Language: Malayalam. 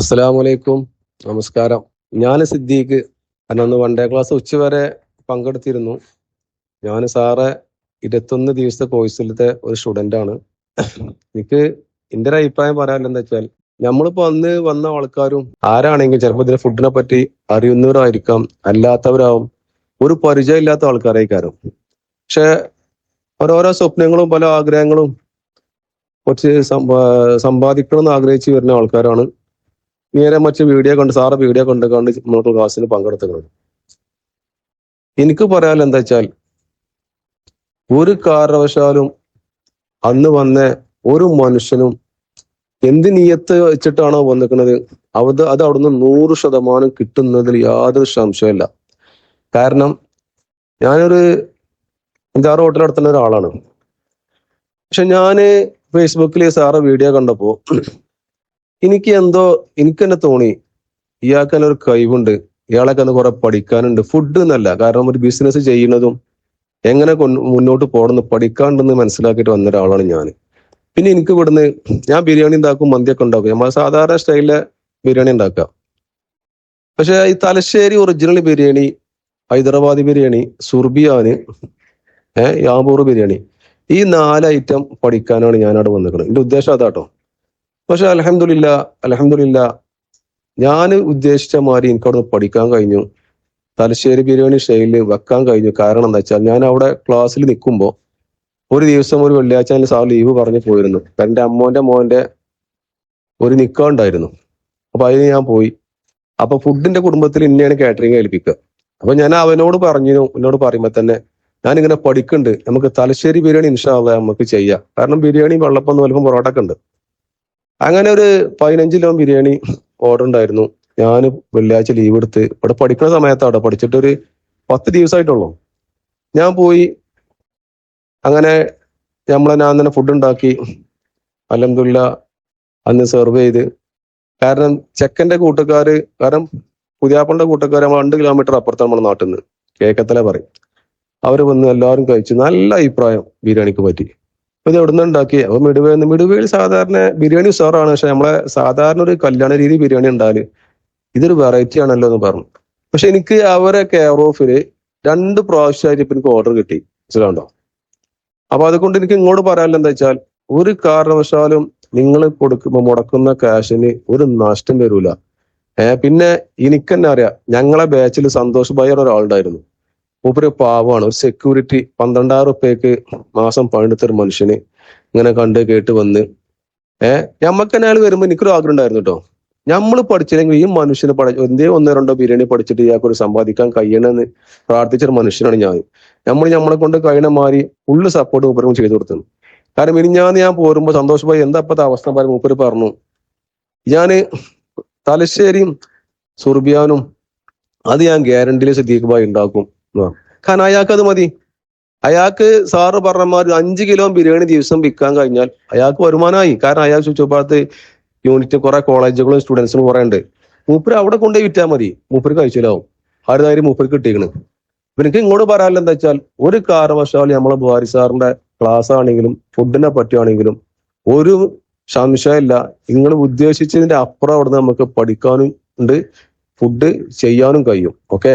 അസ്സലാമലൈക്കും നമസ്കാരം. ഞാൻ സിദ്ദീഖ്. അന്ന് വൺ ഡേ ക്ലാസ് ഉച്ചവരെ പങ്കെടുത്തിരുന്നു. ഞാൻ സാറെ ഇരുപത്തൊന്ന് ദിവസത്തെ കോഴ്സിലത്തെ ഒരു സ്റ്റുഡന്റ് ആണ്. എനിക്ക് എന്റെ ഒരു അഭിപ്രായം പറയാൻ എന്താ വെച്ചാൽ നമ്മളിപ്പോ അന്ന് വന്ന ആൾക്കാരും ആരാണെങ്കിലും ചിലപ്പോൾ ഇതിന്റെ ഫുഡിനെ പറ്റി അറിയുന്നവരായിരിക്കാം. അല്ലാത്തവരാവും. ഒരു പരിചയമില്ലാത്ത ആൾക്കാരായിരിക്കാരും. പക്ഷെ ഓരോരോ സ്വപ്നങ്ങളും പല ആഗ്രഹങ്ങളും കുറച്ച് സമ്പാ സമ്പാദിക്കണം എന്ന് ആഗ്രഹിച്ച് വരുന്ന ആൾക്കാരാണ് നേരെ മറിച്ച് വീഡിയോ കണ്ട് സാറ് വീഡിയോ കണ്ട് കണ്ട് നമ്മൾക്ക് ക്ലാസ്സിന് പങ്കെടുത്തുന്നത്. എനിക്ക് പറയാൻ എന്താ വെച്ചാൽ ഒരു കാരണവശാലും അന്ന് വന്ന ഒരു മനുഷ്യനും എന്ത് നീയത്ത് വെച്ചിട്ടാണോ വന്നിരിക്കുന്നത്? അത് അത് അവിടുന്ന് നൂറ് ശതമാനം കിട്ടുന്നതിൽ യാതൊരു സംശയമില്ല കാരണം ഞാനൊരു അഞ്ചാറ് ഹോട്ടൽ നടത്തുന്ന ഒരാളാണ്. പക്ഷെ ഞാൻ ഫേസ്ബുക്കിൽ സാറ് വീഡിയോ കണ്ടപ്പോ എനിക്ക് എന്തോ എനിക്ക് തന്നെ തോന്നി ഇയാൾക്ക് ഒരു കഴിവുണ്ട്. ഇയാളൊക്കെ തന്നെ കുറെ പഠിക്കാനുണ്ട്. ഫുഡ് എന്നല്ല കാരണം ഒരു ബിസിനസ് ചെയ്യുന്നതും എങ്ങനെ മുന്നോട്ട് പോകണമെന്ന് പഠിക്കാണ്ടെന്ന് മനസ്സിലാക്കിയിട്ട് വന്ന ഒരാളാണ് ഞാൻ പിന്നെ എനിക്ക് ഇവിടുന്ന് ഞാൻ ബിരിയാണി ഉണ്ടാക്കും മന്തിയൊക്കെ ഉണ്ടാക്കും. നമ്മൾ സാധാരണ സ്റ്റൈലിലെ ബിരിയാണി ഉണ്ടാക്കാം പക്ഷെ ഈ തലശ്ശേരി ഒറിജിനൽ ബിരിയാണി ഹൈദരാബാദി ബിരിയാണി സുർബിയാന് ഏഹ് യാമ്പൂർ ബിരിയാണി ഈ നാല് ഐറ്റം പഠിക്കാനാണ് ഞാൻ അവിടെ വന്നിരിക്കുന്നത്. എന്റെ ഉദ്ദേശം അതാട്ടോ. പക്ഷെ അലഹമില്ല അലഹമില്ല ഞാൻ ഉദ്ദേശിച്ച മാതിരി എനിക്ക് അവിടെ പഠിക്കാൻ കഴിഞ്ഞു. തലശ്ശേരി ബിരിയാണി ഷെയിലിൽ വെക്കാൻ കഴിഞ്ഞു. കാരണം എന്താ വെച്ചാൽ ഞാൻ അവിടെ ക്ലാസ്സിൽ നിൽക്കുമ്പോൾ ഒരു ദിവസം ഒരു വെള്ളിയാഴ്ച ഞാൻ സാർ ലീവ് പറഞ്ഞു പോയിരുന്നു. എന്റെ അമ്മോന്റെ മോന്റെ ഒരു നിക്ക ഉണ്ടായിരുന്നു. അപ്പൊ അതിന് ഞാൻ പോയി. അപ്പൊ ഫുഡിന്റെ കുടുംബത്തിൽ ഇന്നെയാണ് കാറ്ററിംഗ് ഏൽപ്പിക്കുക. അപ്പൊ ഞാൻ അവനോട് പറഞ്ഞു എന്നോട് പറയുമ്പോ തന്നെ ഞാൻ ഇങ്ങനെ പഠിക്കുന്നുണ്ട്. നമുക്ക് തലശ്ശേരി ബിരിയാണി ഇൻഷാല്ല നമുക്ക് ചെയ്യാം. കാരണം ബിരിയാണി വെള്ളപ്പം പൊറോട്ട ഒക്കെ ഉണ്ട്. അങ്ങനെ ഒരു പതിനഞ്ച് കിലോ ബിരിയാണി ഓർഡർ ഉണ്ടായിരുന്നു. ഞാൻ വെള്ളിയാഴ്ച ലീവ് എടുത്ത് ഇവിടെ പഠിക്കുന്ന സമയത്താണ് പഠിച്ചിട്ട് ഒരു പത്ത് ദിവസമായിട്ടുള്ളൂ ഞാൻ പോയി അങ്ങനെ നമ്മളെ ഞാൻ തന്നെ ഫുഡ് ഉണ്ടാക്കി. അലഹമില്ല അന്ന് സെർവ് ചെയ്ത്. കാരണം ചെക്കന്റെ കൂട്ടുകാർ കാരണം പുതിയാപ്പളുടെ കൂട്ടുകാർ നമ്മൾ രണ്ട് കിലോമീറ്റർ അപ്പുറത്ത് നമ്മുടെ നാട്ടിൽ നിന്ന് കേക്കത്തല പറയും. അവർ വന്ന് എല്ലാവരും കഴിച്ചു. നല്ല അഭിപ്രായം ബിരിയാണിക്ക് പറ്റി. ഇത് എവിടുന്ന് ഉണ്ടാക്കി? അപ്പൊ മിടുവേ മിടുവേൽ സാധാരണ ബിരിയാണി സാറാണ് പക്ഷെ നമ്മളെ സാധാരണ ഒരു കല്യാണ രീതി ബിരിയാണി ഉണ്ടാൽ ഇതൊരു വെറൈറ്റി ആണല്ലോ എന്ന് പറഞ്ഞു. പക്ഷെ എനിക്ക് അവരെ കെയർ ഓഫിൽ രണ്ട് പ്രാവശ്യമായിട്ട് എനിക്ക് ഓർഡർ കിട്ടി. മനസ്സിലാണ്ടോ അപ്പൊ അതുകൊണ്ട് എനിക്ക് ഇങ്ങോട്ട് പറയാനുള്ള എന്താ വെച്ചാൽ ഒരു കാരണവശാലും നിങ്ങൾ കൊടുക്കുമ്പോ മുടക്കുന്ന ക്യാഷിന് ഒരു നഷ്ടം വരൂല. ഏഹ് പിന്നെ എനിക്ക് തന്നെ അറിയാം ഞങ്ങളെ ബാച്ചിൽ സന്തോഷ് ഭായി ഒരാളുണ്ടായിരുന്നു. മൂപ്പര് പാവമാണ് ഒരു സെക്യൂരിറ്റി പന്ത്രണ്ടായിരം റുപ്യക്ക് മാസം പണിയെടുത്ത ഒരു മനുഷ്യന് ഇങ്ങനെ കണ്ട് കേട്ട് വന്ന്. ഏഹ് ഞമ്മക്ക് തന്നെ അയാൾ വരുമ്പോ എനിക്കൊരു ആഗ്രഹം ഉണ്ടായിരുന്നു കേട്ടോ നമ്മൾ പഠിച്ചില്ലെങ്കിൽ ഈ മനുഷ്യന് പഠി എന്തേ ഒന്നോ രണ്ടോ ബിരിയാണി പഠിച്ചിട്ട് ഇയാൾക്ക് ഒരു സമ്പാദിക്കാൻ കഴിയണമെന്ന് പ്രാർത്ഥിച്ച ഒരു മനുഷ്യനാണ് ഞാൻ. നമ്മൾ നമ്മളെ കൊണ്ട് കഴിയണ മാറി ഫുള്ള് സപ്പോർട്ട് മൂപ്പരും ചെയ്തു കൊടുത്തു. കാരണം ഇനി ഞാൻ ഞാൻ പോരുമ്പോ സന്തോഷമായി എന്താ ഇപ്പത്തെ അവസ്ഥ പറയും മൂപ്പര് പറഞ്ഞു. ഞാൻ തലശ്ശേരിയും സുർബിയാനും അത് ഞാൻ ഗ്യാരണ്ടിയിൽ സിദ്ദീഖ് ഭായി ഉണ്ടാക്കും. കാരണം അയാൾക്ക് അത് മതി. അയാൾക്ക് സാറ് പറഞ്ഞമാര് അഞ്ച് കിലോ ബിരിയാണി ദിവസം വിൽക്കാൻ കഴിഞ്ഞാൽ അയാൾക്ക് വരുമാനമായി. കാരണം അയാൾ ചുറ്റുപാടത്ത് യൂണിറ്റ് കുറെ കോളേജുകളും സ്റ്റുഡൻസും കുറെ ഉണ്ട്. മൂപ്പര് അവിടെ കൊണ്ടുപോയി വിറ്റാൽ മതി. മൂപ്പര് കഴിച്ചാലാവും. ആ ഒരു കാര്യം മൂപ്പര് കിട്ടിയിരിക്കണ് അപ്പൊ എനിക്ക് ഇങ്ങോട്ട് പറയാനുള്ള എന്താ വെച്ചാൽ ഒരു കാരണവശാലും നമ്മളെ ബുഹാരി സാറിന്റെ ക്ലാസ് ആണെങ്കിലും ഫുഡിനെ പറ്റിയാണെങ്കിലും ഒരു സംശയമില്ല. നിങ്ങൾ ഉദ്ദേശിച്ചതിന്റെ അപ്പുറം അവിടെ നമുക്ക് പഠിക്കാനും ഉണ്ട്. ഫുഡ് ചെയ്യാനും കഴിയും. ഓക്കെ